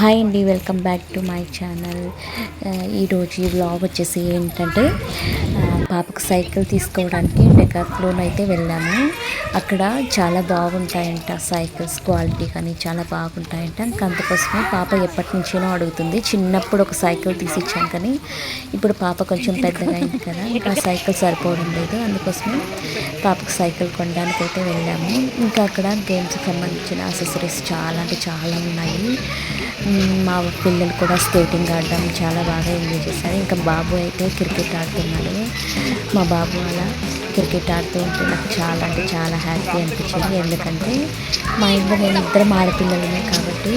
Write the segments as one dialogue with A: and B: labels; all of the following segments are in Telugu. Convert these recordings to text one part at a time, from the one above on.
A: హాయ్ అండి welcome back to my channel. ఈరోజు ఈ వ్లాగ్ వచ్చేసి ఏంటంటే పాపకు సైకిల్ తీసుకోవడానికి డెకాత్లోన్ అయితే వెళ్ళాము. అక్కడ చాలా బాగుంటాయంట సైకిల్స్ క్వాలిటీ కానీ చాలా బాగుంటాయంట. ఇంకా అందుకోసమే పాప ఎప్పటి నుంచేనో అడుగుతుంది. చిన్నప్పుడు ఒక సైకిల్ తీసి కానీ ఇప్పుడు పాప కొంచెం పెద్దగా అయింది కదా ఇంకా సైకిల్ సరిపోవడం లేదు. అందుకోసమే పాపకు సైకిల్ కొనడానికి అయితే వెళ్ళాము. ఇంకా అక్కడ గేమ్స్కి సంబంధించిన అసెసరీస్ చాలా అంటే చాలా ఉన్నాయి. మా పిల్లలు కూడా స్కేటింగ్ ఆడడం చాలా బాగా ఎంజాయ్ చేశారు. ఇంకా బాబు అయితే క్రికెట్ ఆడుతున్నాడు. మా బాబు అలా క్రికెట్ ఆడుతూ ఉంటే నాకు చాలా అంటే చాలా హ్యాపీ అనిపించింది. ఎందుకంటే మా ఇంట్లో మేము ఇద్దరం ఆడపిల్లలమే కాబట్టి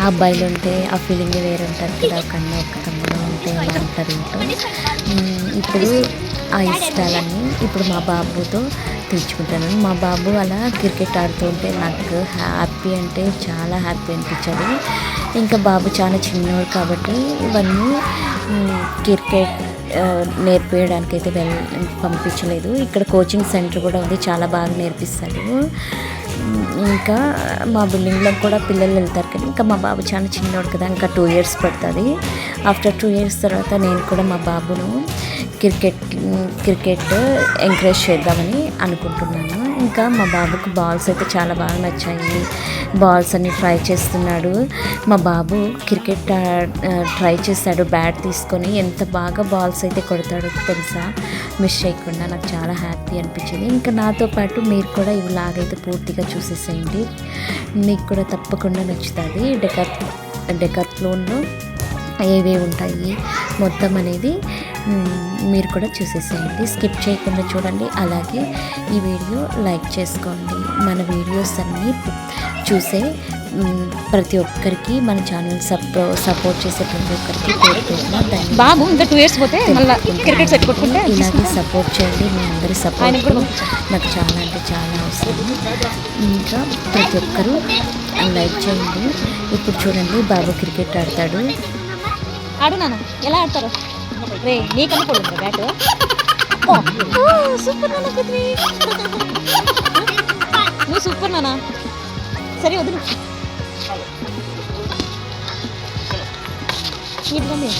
A: ఆ అబ్బాయిలు ఉంటే ఆ ఫీలింగ్ వేరే ఉంటుంది కదా. కన్నా ఒక తమ్ముడు ఉంటే ఎలా ఉంటుంది ఇప్పుడు ఆ ఇష్టాలన్నీ ఇప్పుడు మా బాబుతో తీర్చుకుంటాను. మా బాబు అలా క్రికెట్ ఆడుతూ ఉంటే నాకు హ్యాపీ అంటే చాలా హ్యాపీ అనిపించదు. ఇంకా బాబు చాలా చిన్నవాడు కాబట్టి ఇవన్నీ క్రికెట్ నేర్పించడానికి అయితే వెళ్ పంపించలేదు. ఇక్కడ కోచింగ్ సెంటర్ కూడా ఉంది చాలా బాగా నేర్పిస్తారు. ఇంకా మా బిల్డింగ్లో కూడా పిల్లలు వెళ్తారు కానీ ఇంకా మా బాబు చాలా చిన్నోడు కదా ఇంకా టూ ఇయర్స్ పడుతుంది. ఆఫ్టర్ టూ ఇయర్స్ తర్వాత నేను కూడా మా బాబును క్రికెట్ క్రికెట్ ఎంకరేజ్ చేద్దామని అనుకుంటున్నాను. ఇంకా మా బాబుకు బాల్స్ అయితే చాలా బాగా నచ్చాయి. బాల్స్ అన్ని ట్రై చేస్తున్నాడు. మా బాబు క్రికెట్ ట్రై చేస్తాడు బ్యాట్ తీసుకొని ఎంత బాగా బాల్స్ అయితే కొడతాడో తెలుసా? మిస్ చేయకుండా నాకు చాలా హ్యాపీ అనిపించింది. ఇంకా నాతో పాటు మీరు కూడా ఇలాగైతే పూర్తిగా చూసేసేయండి. మీకు కూడా తప్పకుండా నచ్చుతుంది. డెకర్ డెకర్లోన్లో ఏవేవి ఉంటాయి మొత్తం అనేది మీరు కూడా చూసేసేయండి. స్కిప్ చేయకుండా చూడండి. అలాగే ఈ వీడియో లైక్ చేసుకోండి. మన వీడియోస్ అన్నీ చూసే ప్రతి ఒక్కరికి మన ఛానల్ సపో సపోర్ట్ చేసే ప్రతి ఒక్కరికి.
B: బాబు ఇంకా టూ ఇయర్స్ పోతే మళ్ళీ క్రికెట్ సెట్ కొట్టుకుంటే
A: ఇలాగే సపోర్ట్ చేయండి. మీ అందరి సపోర్ట్. నాకు చాలా అంటే చాలా అవసరం. ఇంకా ప్రతి ఒక్కరూ లైక్ చేయండి. ఇప్పుడు చూడండి బాబు క్రికెట్ ఆడతాడు.
B: ఆడు నాన్న ఎలా ఆడతారు? రే నీకన్నా పడుతుంది బ్యాట్. సూపర్ నాన్న పృథ్వీ నువ్వు సూపర్ నాన్న. సరే వదిలి. ఇట్లండి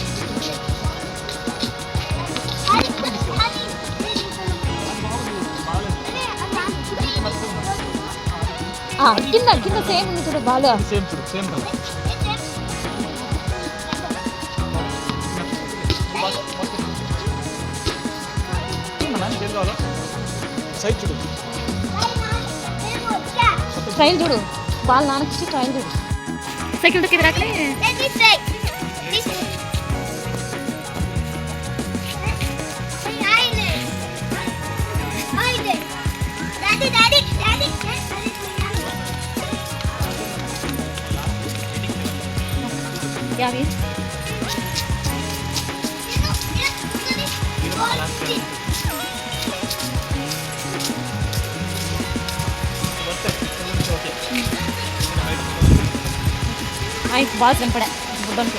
B: కింద కింద సేమ్ ఉంది చూడు బాగా
C: సేమ్ చూడు సేమ్ కలర్ సైజ్ చూడు
B: ట్రైల్ చూడు బాల్ నానకిచ్చి ట్రైల్ చూడు సైకిల్ దొక్కి రాకలే
D: Let me
B: ఆయనకి బాల్ కనపడా బుడ్డానికి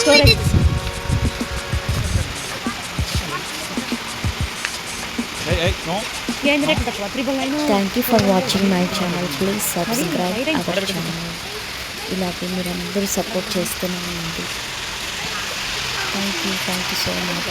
B: storage.
A: Thank you for watching my channel please subscribe our channel ఇలాగే మీరు అందరూ సపోర్ట్ చేస్తూనే ఉండండి. Thank you thank you so much